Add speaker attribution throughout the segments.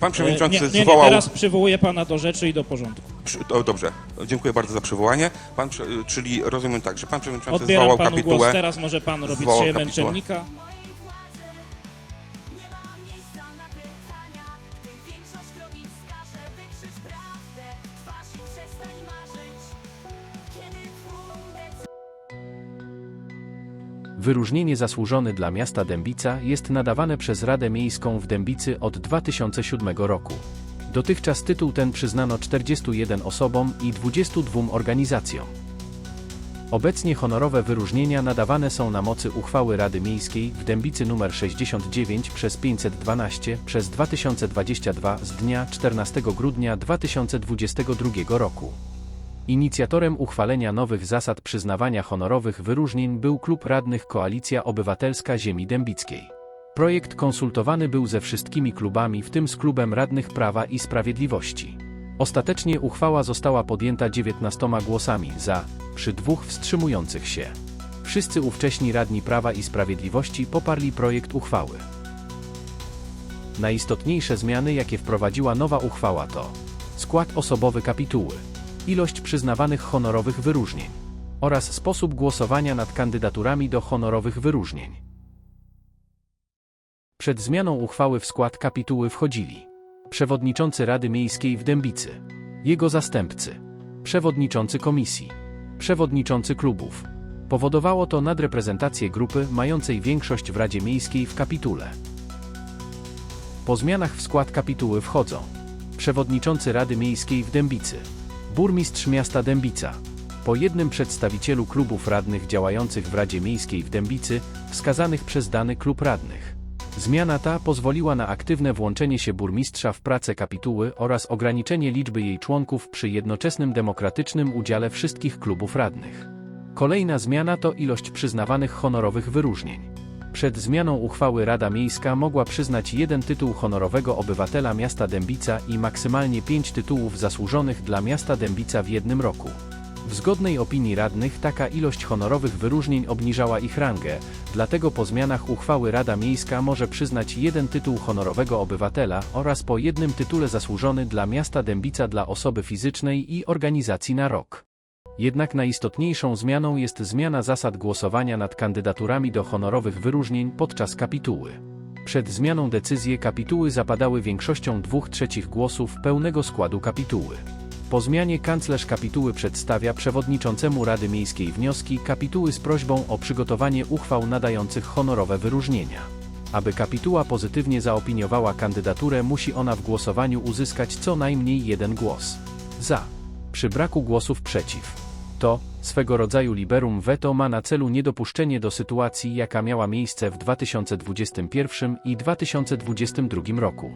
Speaker 1: Pan przewodniczący
Speaker 2: E, nie, nie, nie,
Speaker 1: zwołał...
Speaker 2: teraz przywołuję pana do rzeczy i do porządku.
Speaker 1: Przy, o, dobrze, dziękuję bardzo za przywołanie. Pan, czyli rozumiem tak, że pan przewodniczący
Speaker 2: Odbieram
Speaker 1: zwołał
Speaker 2: panu
Speaker 1: kapitułę.
Speaker 2: głos, teraz może pan robić się
Speaker 1: kapitułę.
Speaker 2: męczennika.
Speaker 3: Wyróżnienie zasłużone dla miasta Dębica jest nadawane przez Radę Miejską w Dębicy od 2007 roku. Dotychczas tytuł ten przyznano 41 osobom i 22 organizacjom. Obecnie honorowe wyróżnienia nadawane są na mocy uchwały Rady Miejskiej w Dębicy nr 69 przez 512 przez 2022 z dnia 14 grudnia 2022 roku. Inicjatorem uchwalenia nowych zasad przyznawania honorowych wyróżnień był Klub Radnych Koalicja Obywatelska Ziemi Dębickiej. Projekt konsultowany był ze wszystkimi klubami, w tym z Klubem Radnych Prawa i Sprawiedliwości. Ostatecznie uchwała została podjęta 19 głosami za, przy dwóch wstrzymujących się. Wszyscy ówcześni radni Prawa i Sprawiedliwości poparli projekt uchwały. Najistotniejsze zmiany, jakie wprowadziła nowa uchwała to skład osobowy kapituły, ilość przyznawanych honorowych wyróżnień oraz sposób głosowania nad kandydaturami do honorowych wyróżnień. Przed zmianą uchwały w skład kapituły wchodzili przewodniczący Rady Miejskiej w Dębicy, jego zastępcy, przewodniczący komisji, przewodniczący klubów. Powodowało to nadreprezentację grupy mającej większość w Radzie Miejskiej w kapitule. Po zmianach w skład kapituły wchodzą przewodniczący Rady Miejskiej w Dębicy, burmistrz miasta Dębica, po jednym przedstawicielu klubów radnych działających w Radzie Miejskiej w Dębicy, wskazanych przez dany klub radnych. Zmiana ta pozwoliła na aktywne włączenie się burmistrza w pracę kapituły oraz ograniczenie liczby jej członków przy jednoczesnym demokratycznym udziale wszystkich klubów radnych. Kolejna zmiana to ilość przyznawanych honorowych wyróżnień. Przed zmianą uchwały Rada Miejska mogła przyznać jeden tytuł honorowego obywatela miasta Dębica i maksymalnie pięć tytułów zasłużonych dla miasta Dębica w jednym roku. W zgodnej opinii radnych taka ilość honorowych wyróżnień obniżała ich rangę, dlatego po zmianach uchwały Rada Miejska może przyznać jeden tytuł honorowego obywatela oraz po jednym tytule zasłużony dla miasta Dębica dla osoby fizycznej i organizacji na rok. Jednak najistotniejszą zmianą jest zmiana zasad głosowania nad kandydaturami do honorowych wyróżnień podczas kapituły. Przed zmianą decyzje kapituły zapadały większością dwóch trzecich głosów pełnego składu kapituły. Po zmianie kanclerz kapituły przedstawia przewodniczącemu Rady Miejskiej wnioski kapituły z prośbą o przygotowanie uchwał nadających honorowe wyróżnienia. Aby kapituła pozytywnie zaopiniowała kandydaturę, musi ona w głosowaniu uzyskać co najmniej jeden głos. Za. Przy braku głosów przeciw. To, swego rodzaju liberum veto ma na celu niedopuszczenie do sytuacji, jaka miała miejsce w 2021 i 2022 roku.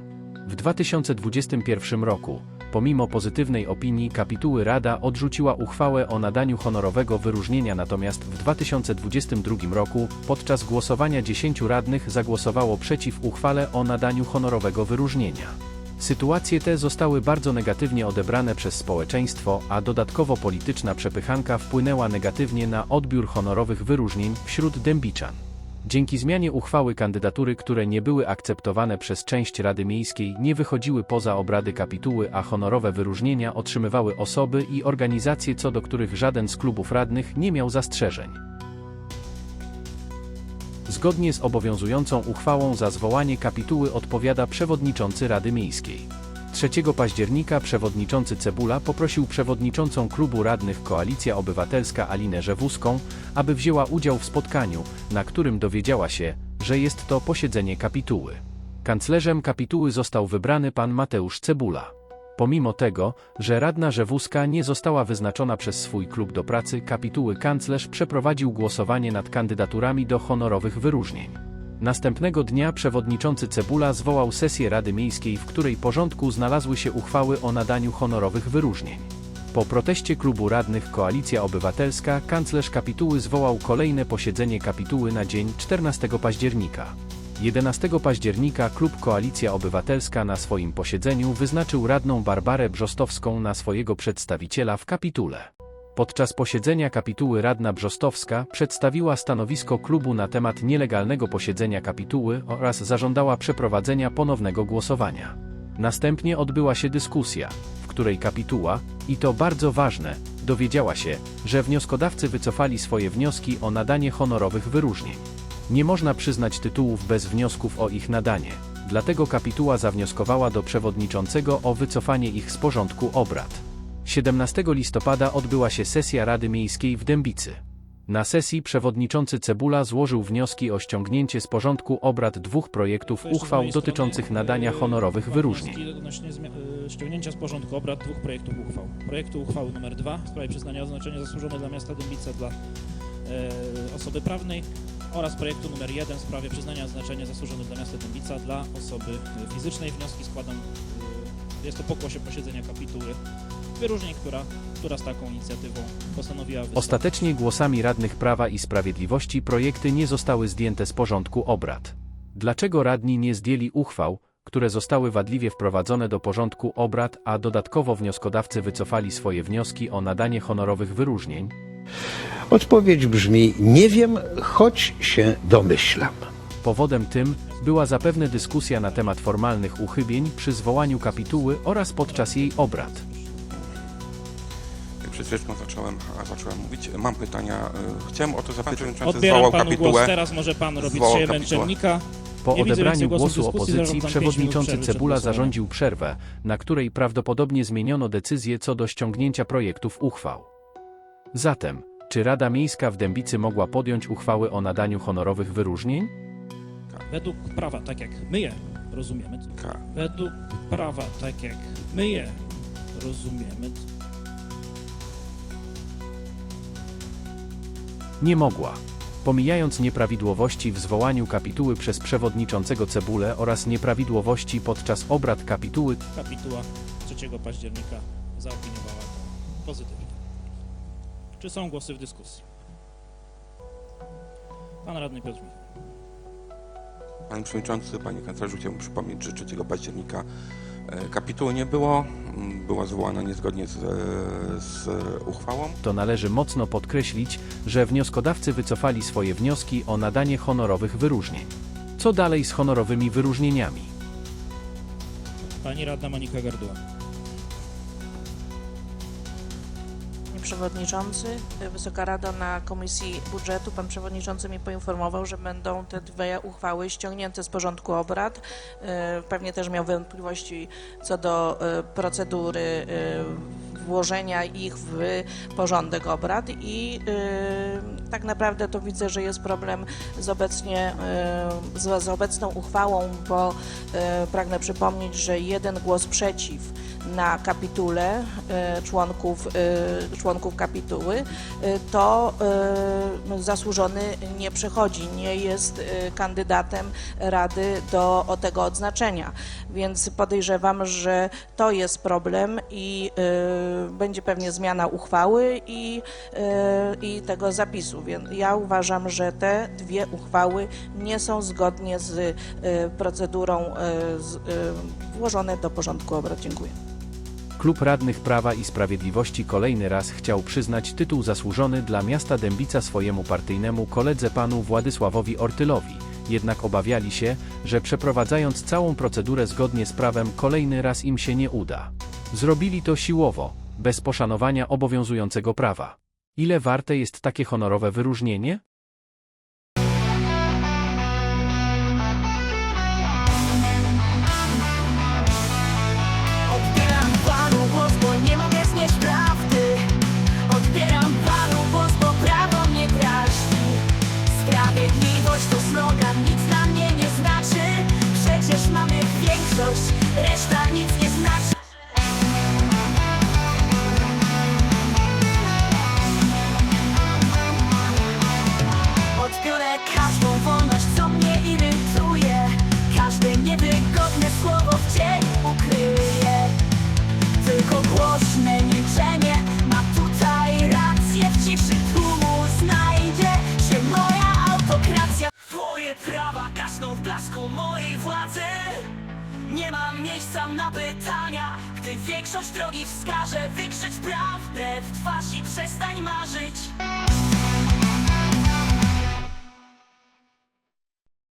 Speaker 3: W 2021 roku, pomimo pozytywnej opinii kapituły Rada odrzuciła uchwałę o nadaniu honorowego wyróżnienia, natomiast w 2022 roku, podczas głosowania 10 radnych zagłosowało przeciw uchwale o nadaniu honorowego wyróżnienia. Sytuacje te zostały bardzo negatywnie odebrane przez społeczeństwo, a dodatkowo polityczna przepychanka wpłynęła negatywnie na odbiór honorowych wyróżnień wśród dębiczan. Dzięki zmianie uchwały kandydatury, które nie były akceptowane przez część Rady Miejskiej, nie wychodziły poza obrady kapituły, a honorowe wyróżnienia otrzymywały osoby i organizacje, co do których żaden z klubów radnych nie miał zastrzeżeń. Zgodnie z obowiązującą uchwałą za zwołanie kapituły odpowiada przewodniczący Rady Miejskiej. 3 października przewodniczący Cebula poprosił przewodniczącą klubu radnych Koalicja Obywatelska Alinę Rzewuską, aby wzięła udział w spotkaniu, na którym dowiedziała się, że jest to posiedzenie kapituły. Kanclerzem kapituły został wybrany pan Mateusz Cebula. Pomimo tego, że radna Rzewuska nie została wyznaczona przez swój klub do pracy, kapituły kanclerz przeprowadził głosowanie nad kandydaturami do honorowych wyróżnień. Następnego dnia przewodniczący Cebula zwołał sesję Rady Miejskiej, w której porządku znalazły się uchwały o nadaniu honorowych wyróżnień. Po proteście klubu radnych Koalicja Obywatelska, kanclerz kapituły zwołał kolejne posiedzenie kapituły na dzień 14 października. 11 października klub Koalicja Obywatelska na swoim posiedzeniu wyznaczył radną Barbarę Brzostowską na swojego przedstawiciela w kapitule. Podczas posiedzenia kapituły radna Brzostowska przedstawiła stanowisko klubu na temat nielegalnego posiedzenia kapituły oraz zażądała przeprowadzenia ponownego głosowania. Następnie odbyła się dyskusja, w której kapituła, i to bardzo ważne, dowiedziała się, że wnioskodawcy wycofali swoje wnioski o nadanie honorowych wyróżnień. Nie można przyznać tytułów bez wniosków o ich nadanie, dlatego kapituła zawnioskowała do przewodniczącego o wycofanie ich z porządku obrad. 17 listopada odbyła się sesja Rady Miejskiej w Dębicy. Na sesji przewodniczący Cebula złożył wnioski o ściągnięcie z porządku obrad dwóch projektów uchwał dotyczących nadania honorowych wyróżnień.
Speaker 2: e, ściągnięcia z porządku obrad dwóch projektów uchwał. Projektu uchwały numer 2 w sprawie przyznania oznaczenia zasłużone dla miasta Dębica dla e, osoby prawnej oraz projektu numer 1 w sprawie przyznania oznaczenia zasłużone dla miasta Dębica dla osoby e, fizycznej. Wnioski składam, e, jest to pokłosie posiedzenia kapituły wyróżnień, która, która z taką inicjatywą postanowiła wystąpić.
Speaker 3: Ostatecznie głosami radnych Prawa i Sprawiedliwości projekty nie zostały zdjęte z porządku obrad. Dlaczego radni nie zdjęli uchwał, które zostały wadliwie wprowadzone do porządku obrad, a dodatkowo wnioskodawcy wycofali swoje wnioski o nadanie honorowych wyróżnień?
Speaker 4: Odpowiedź brzmi: Nie wiem, choć się domyślam.
Speaker 3: Powodem tym była zapewne dyskusja na temat formalnych uchybień przy zwołaniu kapituły oraz podczas jej obrad.
Speaker 1: Przed chwileczką zacząłem, zacząłem mówić. Mam pytania. e, Chciałem o to zapytać, czy przewodniczący
Speaker 2: Odbieram
Speaker 1: zwołał
Speaker 2: panu głos,
Speaker 1: kapitułę.
Speaker 2: teraz może pan robić
Speaker 1: Zwołał
Speaker 2: się
Speaker 1: kapitułę.
Speaker 2: męczennika.
Speaker 3: Po
Speaker 2: Nie widzę
Speaker 3: odebraniu
Speaker 2: więcej głosów
Speaker 3: głosu
Speaker 2: w dyskusji,
Speaker 3: opozycji
Speaker 2: zarządzam pięć minut
Speaker 3: przewodniczący
Speaker 2: przed
Speaker 3: Cebula
Speaker 2: głosowaniem.
Speaker 3: zarządził przerwę, na której prawdopodobnie zmieniono decyzję co do ściągnięcia projektów uchwał. Zatem, czy Rada Miejska w Dębicy mogła podjąć uchwały o nadaniu honorowych wyróżnień?
Speaker 2: Według prawa, tak jak my je rozumiemy,
Speaker 1: K.
Speaker 2: według prawa, tak jak my je rozumiemy,
Speaker 3: Nie mogła. Pomijając nieprawidłowości w zwołaniu kapituły przez przewodniczącego Cebulę oraz nieprawidłowości podczas obrad kapituły,
Speaker 2: kapituła 3 października zaopiniowała to pozytywnie. Czy są głosy w dyskusji? Pan radny Piotr Michał.
Speaker 1: Panie Przewodniczący, Panie Kanclerzu, chciałbym przypomnieć, że 3 października e, kapituły nie było. Była zwołana niezgodnie z, e, z uchwałą.
Speaker 3: to należy mocno podkreślić, że wnioskodawcy wycofali swoje wnioski o nadanie honorowych wyróżnień. Co dalej z honorowymi wyróżnieniami?
Speaker 2: Pani radna Monika Garduła.
Speaker 5: Przewodniczący, Wysoka Rada na Komisji Budżetu, Pan Przewodniczący mi poinformował, że będą te dwie uchwały ściągnięte z porządku obrad. E, Pewnie też miał wątpliwości co do e, procedury e, włożenia ich w porządek obrad i e, tak naprawdę to widzę, że jest problem z obecnie e, z, obecną uchwałą, bo e, pragnę przypomnieć, że jeden głos przeciw na kapitule e, członków, e, członków kapituły, e, to e, zasłużony nie przechodzi, nie jest kandydatem Rady do o tego odznaczenia. Więc podejrzewam, że to jest problem i będzie pewnie zmiana uchwały i, i tego zapisu. Więc ja uważam, że te dwie uchwały nie są zgodnie z procedurą włożone do porządku obrad. Dziękuję.
Speaker 3: Klub Radnych Prawa i Sprawiedliwości kolejny raz chciał przyznać tytuł zasłużony dla miasta Dębica swojemu partyjnemu koledze panu Władysławowi Ortylowi. Jednak obawiali się, że przeprowadzając całą procedurę zgodnie z prawem kolejny raz im się nie uda. Zrobili to siłowo, bez poszanowania obowiązującego prawa. Ile warte jest takie honorowe wyróżnienie?
Speaker 6: Mam miejsca na pytania. Gdy większość drogi wskaże Wykrzycz prawdę w twarz i przestań marzyć